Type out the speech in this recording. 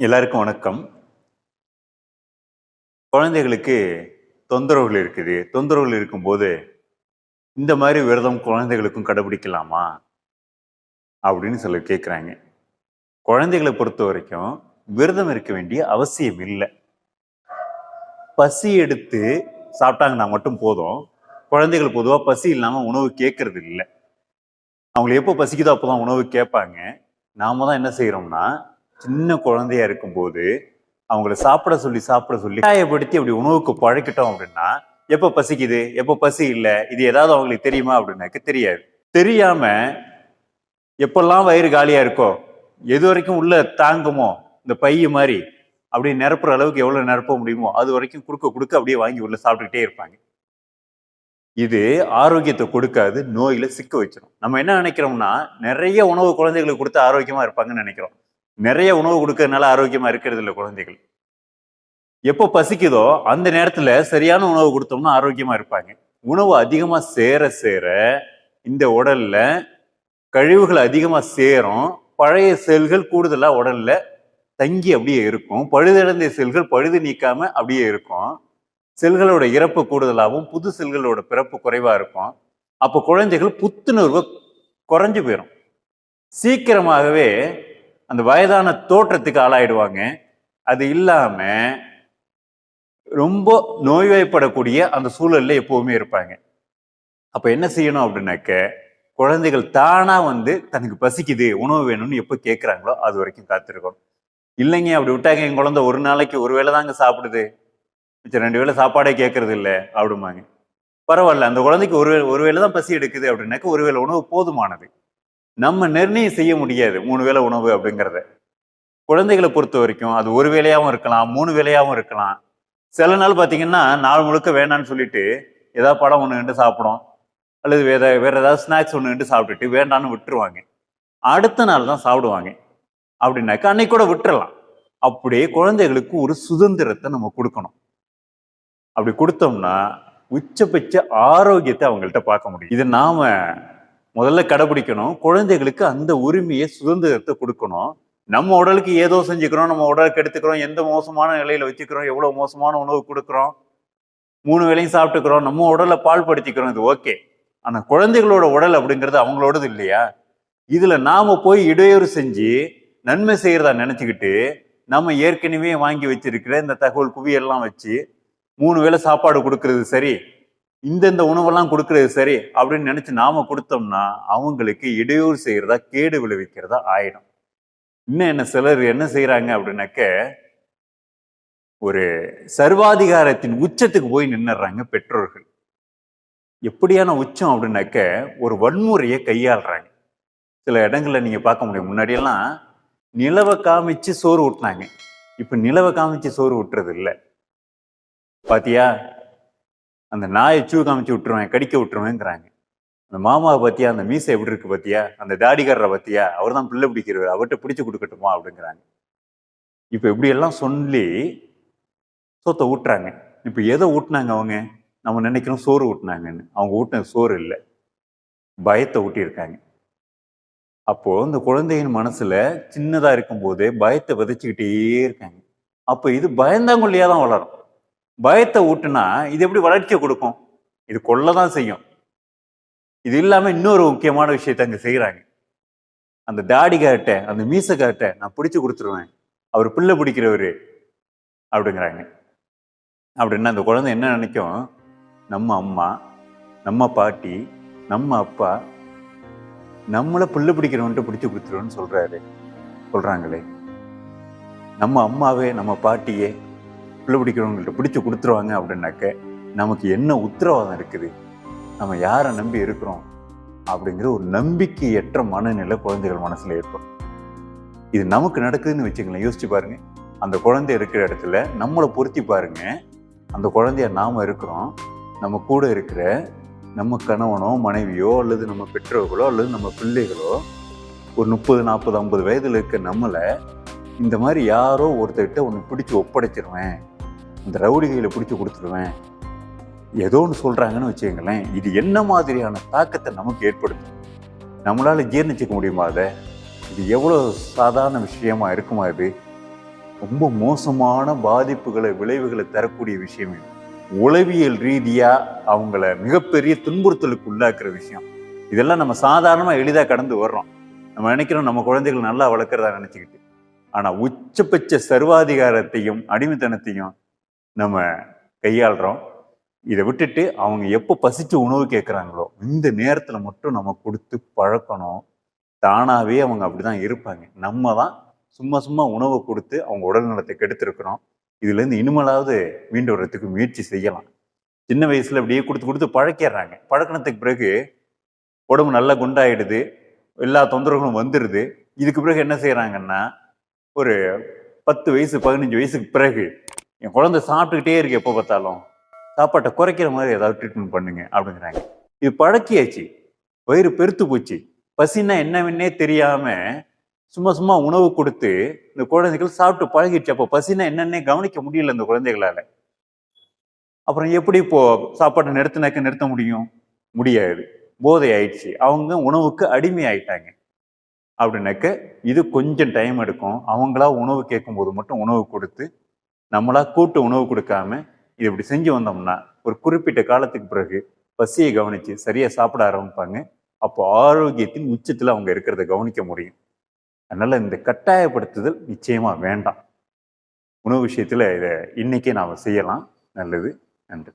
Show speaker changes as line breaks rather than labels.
எல்லாருக்கும் வணக்கம். குழந்தைகளுக்கு தொந்தரவுகள் இருக்குது. தொந்தரவுகள் இருக்கும்போது இந்த மாதிரி விரதம் குழந்தைகளுக்கும் கடைபிடிக்கலாமா? அப்படின்னு சொல்லி கேட்குறாங்க குழந்தைகளை பொறுத்த வரைக்கும் விரதம் இருக்க வேண்டிய அவசியம் இல்லை. பசி எடுத்து சாப்பிட்டாங்கன்னா மட்டும் போதும். குழந்தைகள் பொதுவாக பசி இல்லாமல் உணவு கேட்கறது இல்லை. அவங்களுக்கு எப்போ பசிக்குதோ அப்போ தான் உணவு கேட்பாங்க. நாம தான் என்ன செய்கிறோம்னா சின்ன குழந்தையா இருக்கும்போது அவங்கள சாப்பிட சொல்லி சாப்பிட சொல்லி காயப்படுத்தி அப்படி உணவுக்கு பழக்கிட்டோம் அப்படின்னா எப்போ பசிக்குது? எப்போ பசி இல்லை? இது ஏதாவது அவங்களுக்கு தெரியுமா அப்படின்னாக்க தெரியாது. தெரியாம எப்பெல்லாம் வயிறு காலியா இருக்கோ எது வரைக்கும் உள்ள தாங்குமோ இந்த பைய மாதிரி அப்படி நிரப்புற அளவுக்கு எவ்வளவு நிரப்ப முடியுமோ அது வரைக்கும் கொடுக்க குடுக்க அப்படியே வாங்கி உள்ள சாப்பிட்டுக்கிட்டே இருப்பாங்க. இது ஆரோக்கியத்தை கொடுக்காது நோயில சிக்க வச்சிடும் நம்ம என்ன நினைக்கிறோம்னா நிறைய உணவு குழந்தைகளுக்கு கொடுத்து ஆரோக்கியமா இருப்பாங்கன்னு நினைக்கிறோம். நிறைய உணவு கொடுக்கறதுனால ஆரோக்கியமா இருக்கிறது இல்லை குழந்தைகள். எப்போ பசிக்குதோ அந்த நேரத்துல சரியான உணவு கொடுத்தோம்னா ஆரோக்கியமா இருப்பாங்க. உணவு அதிகமா சேர சேர இந்த உடல்ல கழிவுகள் அதிகமா சேரும். பழைய செல்கள் கூடுதலா உடல்ல தங்கி அப்படியே இருக்கும். பழுதடைந்த செல்கள் பழுது நீக்காம அப்படியே இருக்கும். செல்களோட இறப்பு கூடுதலாகவும் புது செல்களோட பிறப்பு குறைவா இருக்கும். அப்போ குழந்தைகள் புத்துணர்வு குறைஞ்சு போயிடும் சீக்கிரமாகவே அந்த வயதான தோற்றத்துக்கு ஆளாயிடுவாங்க. அது இல்லாம ரொம்ப நோய்வாய்ப்படக்கூடிய அந்த சூழல்ல எப்பவுமே இருப்பாங்க. அப்ப என்ன செய்யணும் அப்படின்னாக்க குழந்தைகள் தானா வந்து தனக்கு பசிக்குது உணவு வேணும்னு எப்போ கேட்குறாங்களோ அது வரைக்கும் காத்திருக்கணும். இல்லைங்க அப்படி விட்டாங்க என் குழந்தை ஒரு நாளைக்கு ஒரு வேளை தாங்க சாப்பிடுது. மிச்சம் ரெண்டு வேளை சாப்பாடே கேட்கறது இல்லை அப்படிம்பாங்க. பரவாயில்ல அந்த குழந்தைக்கு ஒரு ஒரு வேளை தான் பசி எடுக்குது அப்படின்னாக்க ஒரு வேளை உணவு போதுமானது. நம்ம நிர்ணயம் செய்ய முடியாது. மூணு வேளை உணவு அப்படிங்கிறத. குழந்தைகளை பொறுத்த வரைக்கும் அது ஒரு வேலையாகவும் இருக்கலாம் மூணு வேலையாகவும் இருக்கலாம். சில நாள் பார்த்தீங்கன்னா நாள் முழுக்க வேணான்னு சொல்லிட்டு ஏதாவது படம் ஒன்று சாப்பிடும். அல்லது வேற வேற ஏதாவது ஸ்நாக்ஸ் ஒன்று சாப்பிட்டுட்டு வேண்டான்னு விட்டுருவாங்க. அடுத்த நாள் தான் சாப்பிடுவாங்க. அப்படின்னாக்கா அன்னைக்கு கூட விட்டுறலாம். அப்படியே குழந்தைகளுக்கு ஒரு சுதந்திரத்தை நம்ம கொடுக்கணும். அப்படி கொடுத்தோம்னா உச்சபட்ச ஆரோக்கியத்தை அவங்கள்ட்ட பார்க்க முடியும். இது நாம முதல்ல கடைபிடிக்கணும். குழந்தைகளுக்கு அந்த உரிமையை சுதந்திரத்தை கொடுக்கணும். நம்ம உடலுக்கு ஏதோ செஞ்சுக்கிறோம் நம்ம உடலுக்கு எடுத்துக்கிறோம் எந்த மோசமான நிலையில வச்சுக்கிறோம் எவ்வளவு மோசமான உணவு கொடுக்குறோம் மூணு வேலையும் சாப்பிட்டுக்கிறோம் நம்ம உடலை பால் படுத்திக்கிறோம் இது ஓகே. ஆனா குழந்தைகளோட உடல் அப்படிங்கிறது அவங்களோடது இல்லையா? இதுல நாம போய் இடையூறு செஞ்சு நன்மை செய்யறதா நினைச்சுக்கிட்டு நம்ம ஏற்கனவே வாங்கி வச்சிருக்கிற இந்த தகவல் குவியெல்லாம் வச்சு மூணு வேளை சாப்பாடு கொடுக்கறது சரி இந்தந்த உணவெல்லாம் கொடுக்கறது சரி அப்படின்னு நினைச்சு நாம கொடுத்தோம்னா அவங்களுக்கு இடையூறு செய்யறதா கேடு விளைவிக்கிறதா ஆயிடும். இன்னும் என்ன சிலர் என்ன செய்யறாங்க அப்படின்னாக்க ஒரு சர்வாதிகாரத்தின் உச்சத்துக்கு போய் நின்னுறாங்க பெற்றோர்கள். எப்படியான உச்சம் அப்படின்னாக்க ஒரு வன்முறையை கையாளுறாங்க. சில இடங்கள்ல நீங்க பார்க்க முடியும். முன்னாடியெல்லாம் நிலவை காமிச்சு சோறு ஊட்டினாங்க. இப்ப நிலவை காமிச்சு சோறு ஊட்டுறது இல்லை. பாத்தியா? அந்த நாயை சூ காமிச்சு விட்டுருவேன் கடிக்க விட்டுருவேங்கிறாங்க. அந்த மாமாவை பத்தியா அந்த மீசை எப்படி இருக்கு பத்தியா அந்த தாடிக்காரரை பத்தியா அவர் தான் பிள்ளை பிடிக்கிறவர் அவர்கிட்ட பிடிச்சு கொடுக்கட்டுமா அப்படிங்கிறாங்க. இப்போ இப்படியெல்லாம் சொல்லி சோத்தை ஊட்டுறாங்க. இப்போ எதை ஊட்டினாங்க அவங்க? நம்ம நினைக்கிறோம் சோறு ஊட்டினாங்கன்னு. அவங்க ஊட்டின சோறு இல்லை. பயத்தை ஊட்டியிருக்காங்க. அப்போ இந்த குழந்தையின் மனசுல சின்னதா இருக்கும்போதே பயத்தை விதைச்சுக்கிட்டே இருக்காங்க. அப்போ இது பயந்தாங்கொல்லியா தான் வளரும். பயத்தை ஊட்டுனா இது எப்படி வளர்ச்சியை கொடுக்கும்? இது கொல்ல தான் செய்யும். இது இல்லாமல் இன்னொரு முக்கியமான விஷயத்த அங்கே செய்கிறாங்க அந்த தாடிகார்ட்ட அந்த மீசக்கார்ட்ட நான் பிடிச்சி கொடுத்துருவேன். அவர் பிள்ளை பிடிக்கிறவர் அப்படிங்கிறாங்க. அப்படின்னா அந்த குழந்தை என்ன நினைக்கும்? நம்ம அம்மா நம்ம பாட்டி நம்ம அப்பா நம்மளை புல்லு பிடிக்கிறவன்ட்டு பிடிச்சி கொடுத்துருவோன்னு சொல்கிறாரு சொல்கிறாங்களே நம்ம அம்மாவே நம்ம பாட்டியே பிள்ளை பிடிக்கிறவங்கள்ட்ட பிடிச்சி கொடுத்துருவாங்க அப்படின்னாக்க நமக்கு என்ன உத்தரவாதம் இருக்குது? நம்ம யாரை நம்பி இருக்கிறோம்? அப்படிங்கிற ஒரு நம்பிக்கையற்ற மனநிலை குழந்தைகள் மனசில் ஏற்படும். இது நமக்கு நடக்குதுன்னு வச்சுங்களேன் யோசிச்சு பாருங்க. அந்த குழந்தை இருக்கிற இடத்துல நம்மளை பொருத்தி பாருங்க. அந்த குழந்தைய நாம இருக்கிறோம். நம்ம கூட இருக்கிற நம்ம கணவனோ மனைவியோ அல்லது நம்ம பெற்றோர்களோ அல்லது நம்ம பிள்ளைகளோ ஒரு முப்பது நாற்பது ஐம்பது வயதில் இருக்க நம்மளை இந்த மாதிரி யாரோ ஒருத்தர்கிட்ட ஒன்று பிடிச்சி ஒப்படைச்சிருவேன். இந்த ரவுடிகளை பிடிச்சி கொடுத்துருவேன். ஏதோ ஒன்று சொல்கிறாங்கன்னு வச்சுக்கங்களேன் இது என்ன மாதிரியான தாக்கத்தை நமக்கு ஏற்படுத்தும்? நம்மளால் ஜீர்ணிச்சிக்க முடியுமா அதை? இது எவ்வளோ சாதாரண விஷயமா இருக்குமா இது? ரொம்ப மோசமான பாதிப்புகளை விளைவுகளை தரக்கூடிய விஷயம் உளவியல் ரீதியாக அவங்கள மிகப்பெரிய துன்புறுத்தலுக்கு உள்ளாக்குற விஷயம். இதெல்லாம் நம்ம சாதாரணமாக எளிதாக கடந்து வர்றோம். நம்ம நினைக்கிறோம் நம்ம குழந்தைகள் நல்லா வளர்க்குறதா நினச்சிக்கிட்டு. ஆனால் உச்சபட்ச சர்வாதிகாரத்தையும் அடிமைத்தனத்தையும் நம்ம கையாளுறோம். இதை விட்டுட்டு அவங்க எப்போ பசிச்சு உணவு கேட்குறாங்களோ இந்த நேரத்தில் மட்டும் நம்ம கொடுத்து பழக்கணும். தானாகவே அவங்க அப்படிதான் இருப்பாங்க. நம்ம தான் சும்மா சும்மா உணவை கொடுத்து அவங்க உடல் நலத்தை இதுலேருந்து இதுல இனிமேலாவது மீண்டு வர்றதுக்கு முயற்சி செய்யலாம். சின்ன வயசில் அப்படியே கொடுத்து கொடுத்து பழக்கிடுறாங்க. பழக்கினத்துக்கு பிறகு உடம்பு நல்லா குண்டாயிடுது. எல்லா தொந்தரவுகளும் வந்துடுது இதுக்கு பிறகு என்ன செய்கிறாங்கன்னா ஒரு பத்து வயசு பதினஞ்சு வயசுக்கு பிறகு என் குழந்தை சாப்பிட்டுக்கிட்டே இருக்கு எப்போ பார்த்தாலும். சாப்பாட்டை குறைக்கிற மாதிரி ஏதாவது ட்ரீட்மெண்ட் பண்ணுங்க அப்படிங்கிறாங்க. இது பழக்கியாச்சு. வயிறு பெருத்து போச்சு. பசின்னா என்னவென்னே தெரியாம சும்மா சும்மா உணவு கொடுத்து இந்த குழந்தைகள் சாப்பிட்டு பழகிடுச்சு. அப்போ பசினா என்னன்னே கவனிக்க முடியல இந்த குழந்தைகளால. அப்புறம் எப்படி இப்போ சாப்பாட்டை நிறுத்தினாக்க நிறுத்த முடியும்? முடியாது. போதை ஆயிடுச்சு அவங்க உணவுக்கு அடிமை ஆயிட்டாங்க அப்படின்னாக்க இது கொஞ்சம் டைம் எடுக்கும். அவங்களா உணவு கேட்கும்போது மட்டும் உணவு கொடுத்து நம்மளா கூட்டு உணவு கொடுக்காம இது இப்படி செஞ்சு வந்தோம்னா ஒரு குறிப்பிட்ட காலத்துக்கு பிறகு பசியை கவனித்து சரியாக சாப்பிட ஆரம்பிப்பாங்க. அப்போ ஆரோக்கியத்தின் உச்சத்தில் அவங்க இருக்கிறத கவனிக்க முடியும். அதனால் இந்த கட்டாயப்படுத்துதல் நிச்சயமாக வேண்டாம். உணவு விஷயத்தில் இதை இன்றைக்கே நாம் செய்யலாம். நல்லது. நன்றி.